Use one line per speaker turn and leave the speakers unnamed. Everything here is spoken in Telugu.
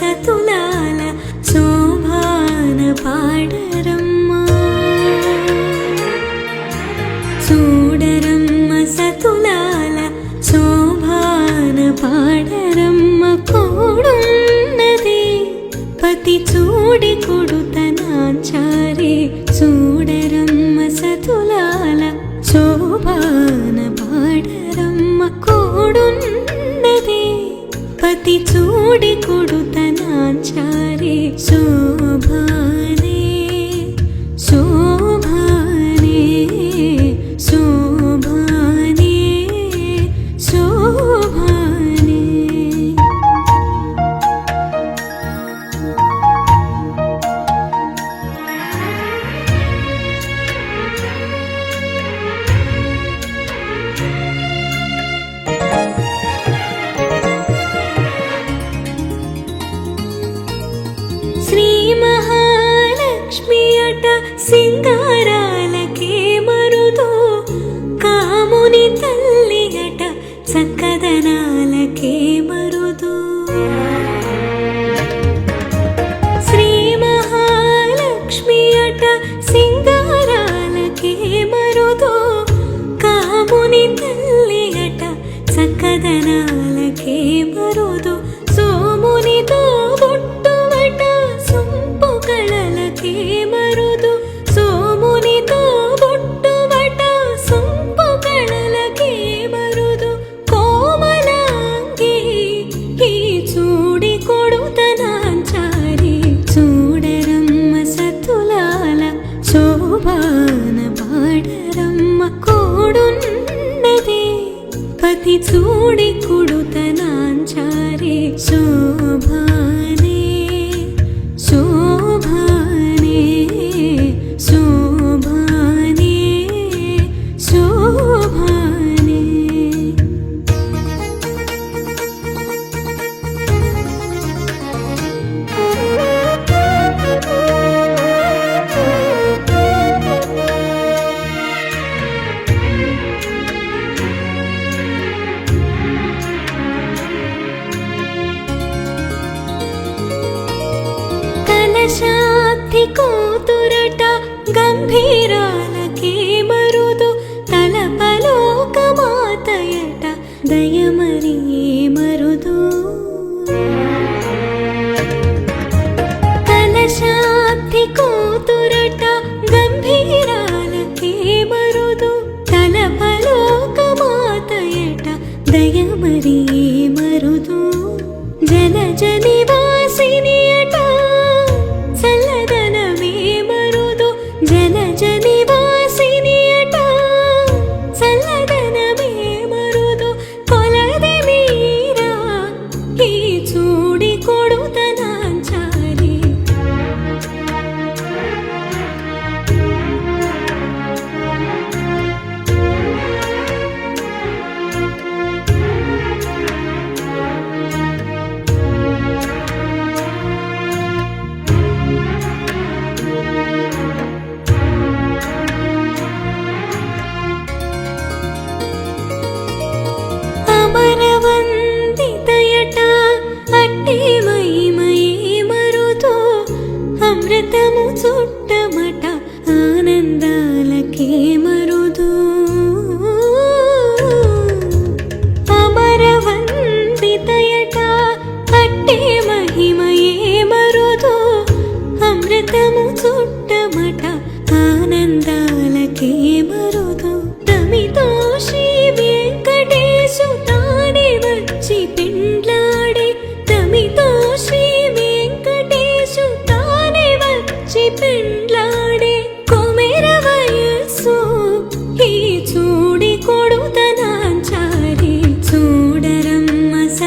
సతులాల శోభాన పాడరమ్మ. చూడరమ్మ సతులాల చక్కదనాలకే బరువు పతి చూడి కుడుతనాంచారే. సో शशाब्धिकोतुरटा गम्भीर